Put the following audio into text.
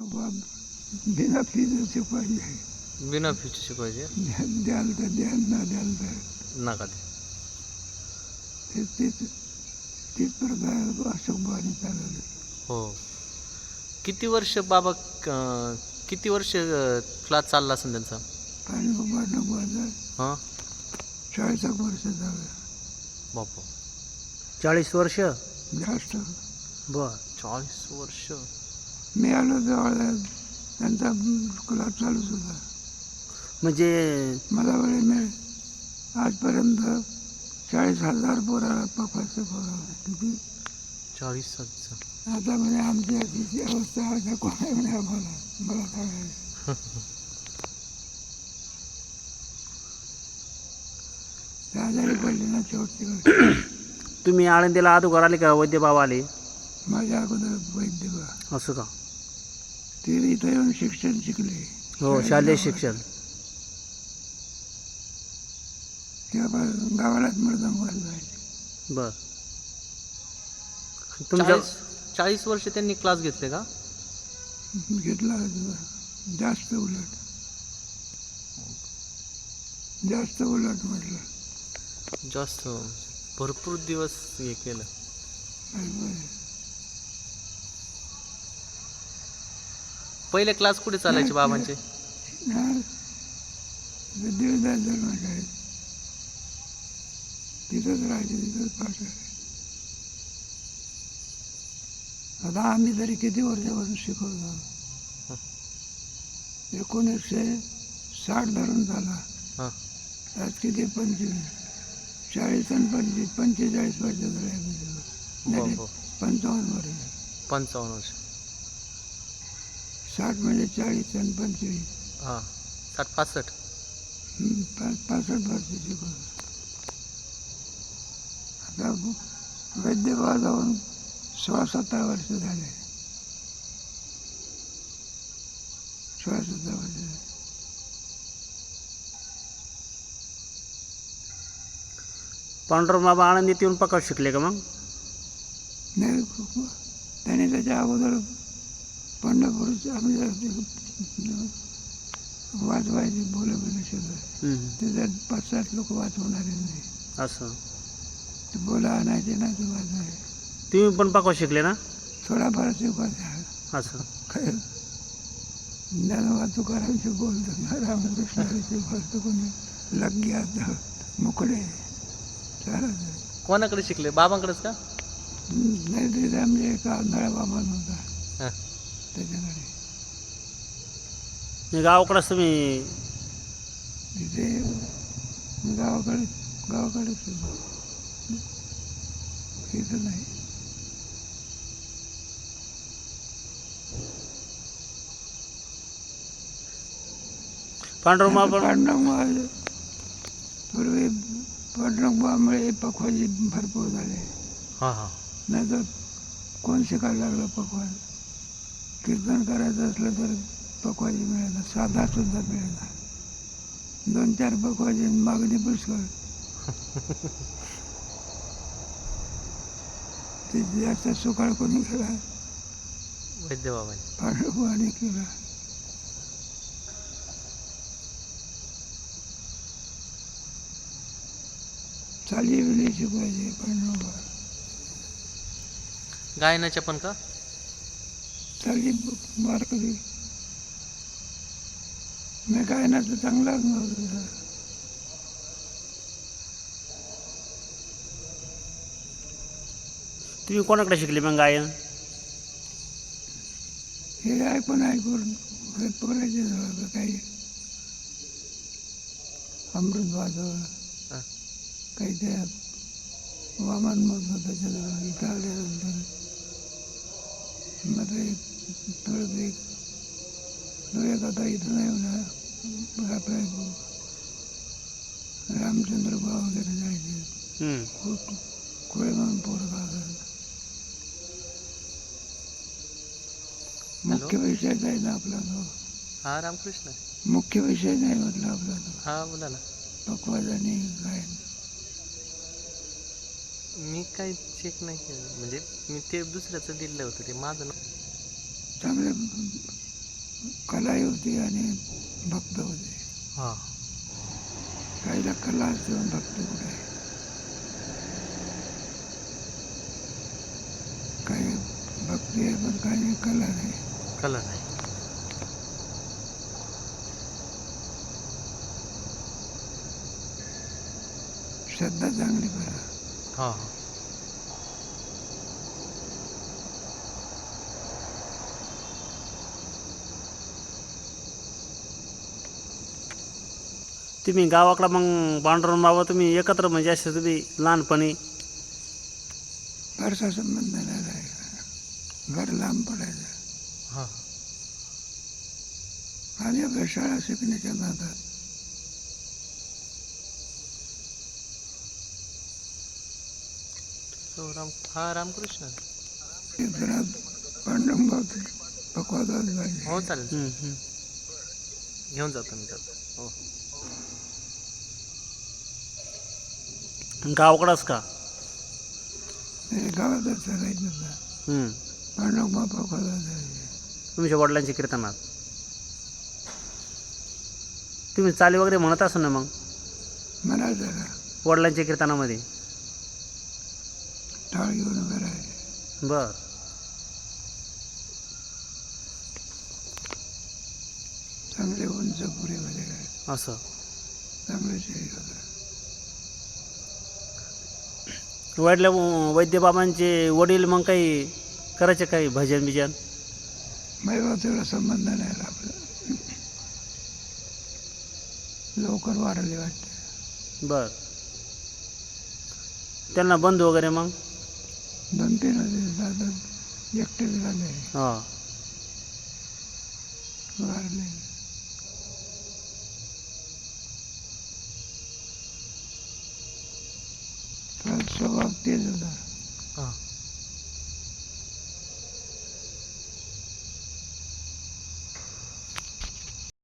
बिना फीचं शिकवायचे बिना फीची द्या- द्याल तर द्याल ना द्याल तर. नका ते ते तीच तीच प्रकार अशोक बाणी चालवली. हो. किती वर्ष बाबा किती वर्ष क्लास चालला असेल त्यांचा? हां? चाळीस एक वर्ष झालं. बापा चाळीस वर्ष? जास्त. बर. चाळीस वर्ष. मी आलो जवळ त्यांचा क्लास चालूच होता म्हणजे मला वेळे मी आजपर्यंत चाळीस हजार पोराला पकवायचं पोराला किती? चाळीस हजार आता म्हणजे आमची अशी अवस्था आता कोणा म्हणे आम्हाला मला सांगायचं. आजारी पडले ना शेवटची गोष्ट. तुम्ही आळंदीला अगोदर आले का वैद्य बाबा आले? माझ्या अगोदर वैद्य बा असं का? ते इथं येऊन शिक्षण शिकले हो शालेय शिक्षण। तेव्हा गावालाच मृदंग वाजवायचे बर। तुमच्या चाळीस चाळीस वर्ष त्यांनी क्लास घेतले का? घेतला जास्त उलट। जास्त उलट म्हटलं। जास्त भरपूर दिवस हे केलं. पहिले क्लास कुठे चालायचे बाबांचे? तिथंच राहायचे तिथंच पाठ आता आम्ही तरी किती वर्षापासून शिकवतो एकोणीसशे साठ धरून झाला. आज किती? पंचवीस. चाळीस आणि पंचवीस पंचेचाळीस वर्ष झाले आम्ही. शिकवतो. पंचावन्न वर्ष. पंचावन्न वर्ष. साठ म्हणजे चाळीस आणि पंचवीस हां साठ पासष्ट. हं, पाच पासष्ट वर्ष शिकवतो आता वैद्यभाव जाऊन सोळा सतरा वर्ष झाले. सोळा सतरा वर्ष झाले. पांडुरंग बाबा आळंदीत येऊन पकाव शिकले का मग? नाही खूप- त्याने त्याच्या अगोदर पंढरपूरच्या आमच्या वाचवायचे बोल बोल सगळं. त्याच्यात पाच सात लोक वाचवणारे नाही असं. ते बोला आणायचे ना ते वाचवायचे तुम्ही पण पकाव शिकले ना? थोडाफार शिकवायचा असं. काय? ज्ञानोबा तुकारामचे बोलतो रामकृष्णाचे बोलतो कोणी लग्गी आता मुकडे. चालत. कोणाकडे शिकले? बाबांकडेच का? नाही ते आमचे एक आंधळा बाबा होता. त्याच्याकडे. मी गावाकडेच तुम्ही तिथे गावाकडे गावाकडे इथं नाही. पांडुरंग पांडुरंग पूर्वी पांडुरंगामुळे पखवाजी भरपूर झाले. हां हां. नाहीतर कोण शिकायला लागलं पकवान कीर्तन करायचं असलं तर पकवाजी मिळालं साधा सुद्धा मिळाला. दोन चार पकवाजी मागणी पुष्कळ. ते जास्त सुकाळ कोणी केला? पांडुरंगाने केला. चाली विली शिकवायचे पांडुरंगा. गायनाच्या पण का? चांगली मार्क दे. मी काय ना तर चांगलाच नव्हतं तुम्ही कोणाकडे शिकले मग गायन? हे ऐकून ऐकून हे जवळ काही अमृत हां. काही त्या वामन मधलं त्याच्याजवळ इथं आल्यानंतर मग एक थोडं आता इथं नाही आपल्या रामचंद्र बा वगैरे जायचे. खूप खोळे म्हणून पोरं मुख्य विषय आहे ना आपला तो हां रामकृष्ण मुख्य विषय नाही म्हटलं आपला तो हां बोला ना पकवाज आणि गायन मी काही चेक नाही केलं. म्हणजे मी ते दुसऱ्याचं दिलं होतं ते माझं ना चांगले कलाही होती आणि भक्त होते. हां. काहीला कला असते भक्ती कुठे काही भक्ती आहे पण काही कला नाही. कला नाही. श्रद्धा चांगली करा. हां. तुम्ही गावाकडं मग पांडुरंग बाबा तुम्ही एकत्र म्हणजे असे तुम्ही लहानपणी? फारसा संबंध नाही राहिला. घर लांब पडायचं. हां. आणि आपल्या शाळा शिकण्याच्या नादात. तो राम हा रामकृष्ण. हो चालेल. हं, हं. घेऊन जातो मी जातो हो. गावाकडंच का? गावातच चालायचं होतं हं. पांडुरंगा तुमच्या वडिलांच्या कीर्तनात तुम्ही चाली वगैरे म्हणत असाल ना मग. वडिलांच्या कीर्तनामध्ये. टाळ घेऊन उभे राहायचे. बर. चांगले उंच पुरे काय असं. चांगले शरीर होतं. वडल्या वैद्यबाबांचे वडील मग काही करायचे काही भजन बिजन? मैवा तेवढा संबंध नाही आपला. लवकर वारले वाटते. बर. त्यांना बंधू वगैरे मग? दोन तीन दिवस एकटे झाले. हां. स्वभाव तेज होता हां